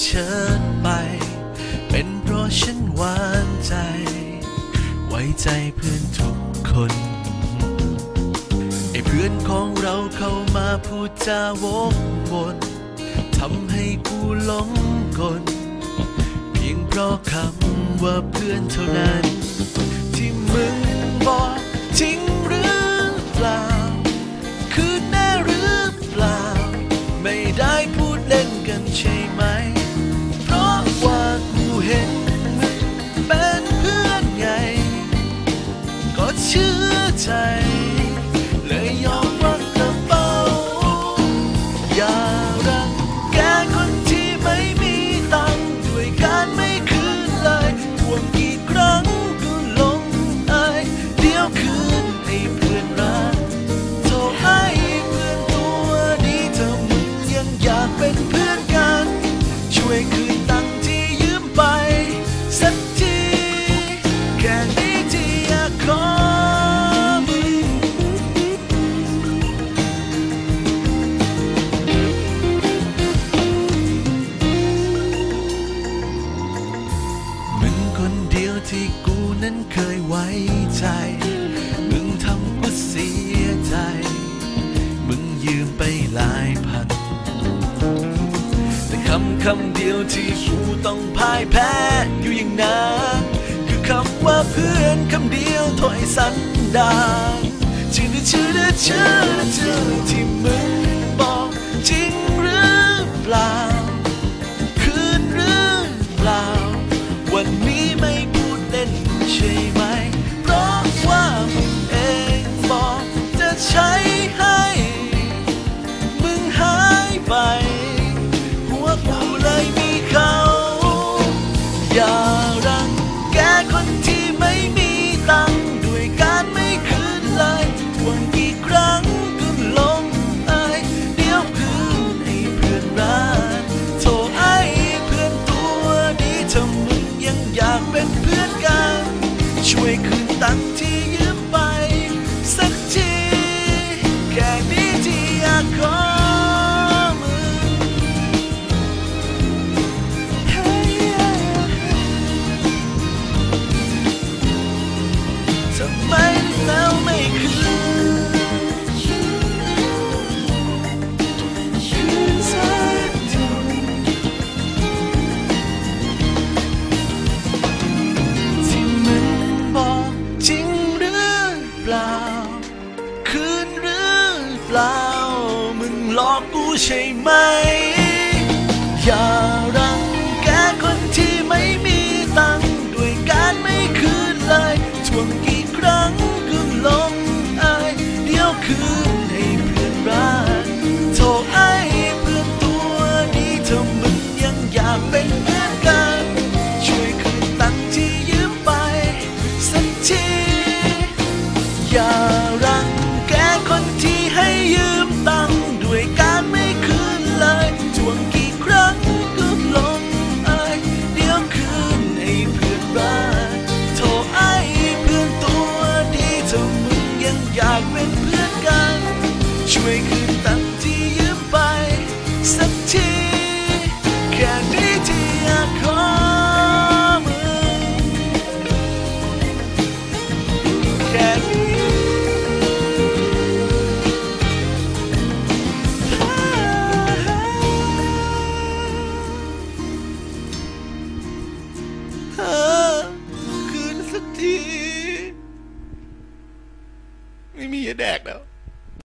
เชิดไป เป็นเพราะฉันหวานใจ ไว้ใจเพื่อนทุกคนไอ้เพื่อนของเราเข้ามาพูดจาวกวนทำให้กูหลงกล เพียงเพราะคำว่าเพื่อนเท่านั้น time. นั้นเคยไว้ใจ มึงทำกูเสียใจ มึงยืมไปหลายพัน แต่คำคำเดียวที่กูต้องพ่ายแพ้อยู่อย่างนั้นคือคำว่าเพื่อนคำเดียวถอยสันดานชื่อชื่อชื่อชื่อที่มึง shame my ช่วยคืนตังที่ยืมไป สักที